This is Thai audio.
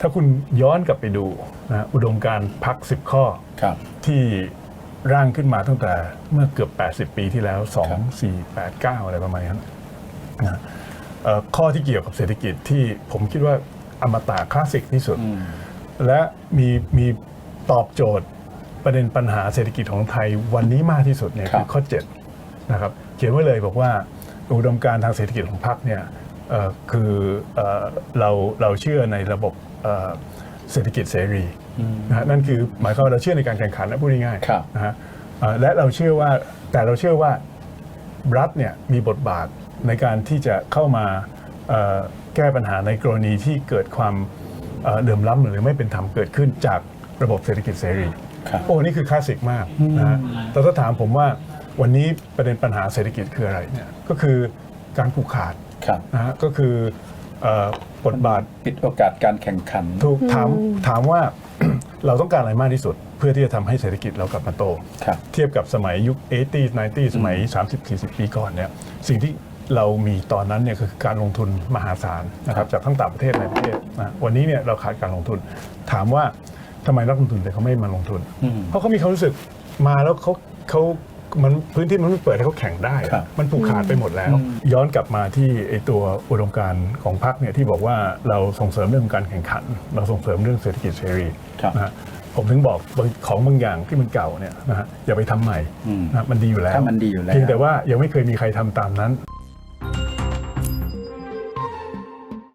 ถ้าคุณย้อนกลับไปดูนะอุดมการณ์พักสิบข้อครับ ที่ร่างขึ้นมาตั้งแต่เมื่อเกือบ 80 ปีที่แล้วครับ2 4 8 9 อะไรประมาณนั้นนะเอ่อข้อที่เกี่ยวกับเศรษฐกิจที่ผมคิดว่าอมตะคลาสสิกที่สุดอืมและมีมีตอบโจทย์ประเด็นปัญหาเศรษฐกิจของไทยวันนี้มากที่สุดเนี่ยครับ คือข้อ 7 นะครับเขียนไว้เลยบอกว่าอุดมการณ์ทางเศรษฐกิจของพรรคเนี่ยเอ่อ คือเอ่อเราเราเชื่อในระบบเอ่อเศรษฐกิจเสรีนะฮะนั่นคือหมายความว่าเราเชื่อในการแข่งขันนะพูดง่ายครับๆนะฮะเอ่อและเราเชื่อว่าแต่เราเชื่อว่ารัฐเนี่ยมีบทบาทในการที่จะเข้ามาเอ่อแก้ปัญหาในกรณีที่เกิดความเอ่อเหลื่อมล้ำหรือไม่เป็นธรรมเกิดขึ้นจากระบบเศรษฐกิจเสรีครับโอ้นี่คือคลาสสิกมากนะฮะแต่ถ้าถามผมว่าวันนี้ประเด็นปัญหาเศรษฐกิจคืออะไรเนี่ยก็คือการผูกขาด ครับนะฮะก็คือเอ่อบทบาทปิดโอกาสการแข่งขัน ถูกถามถามว่า เราต้องการอะไรมากที่สุด เพื่อที่จะทำให้เศรษฐกิจเรากลับมาโต ครับ เทียบกับสมัยยุค 80 90 สมัย 30 40 ปีก่อนเนี่ยสิ่งที่เรามีตอนนั้นเนี่ยคือการลงทุนมหาศาลนะครับจากทั้งต่างประเทศในประเทศนะวันนี้เนี่ยเราขาดการลงทุน ถามว่าทำไมนักลงทุนแต่เขาไม่มาลงทุนอืมเพราะเขามีความรู้สึกมาแล้วเขาเขา มันพื้นที่มันไม่เปิดให้เขาแข่งได้ ครับ มันผูกขาดไปหมดแล้ว ย้อนกลับมาที่ไอตัวอุดมการณ์ของพรรคเนี่ยที่บอกว่าเราส่งเสริมเรื่องการแข่งขัน เราส่งเสริมเรื่องเศรษฐกิจเสรีครับ นะฮะผมถึงบอกบางของบางอย่างที่มันเก่าเนี่ยนะฮะอย่าไปทำใหม่อืมนะมันดีอยู่แล้ว ถ้ามันดีอยู่แล้ว เพียงแต่ว่ายังไม่เคยมีใครทำตามนั้น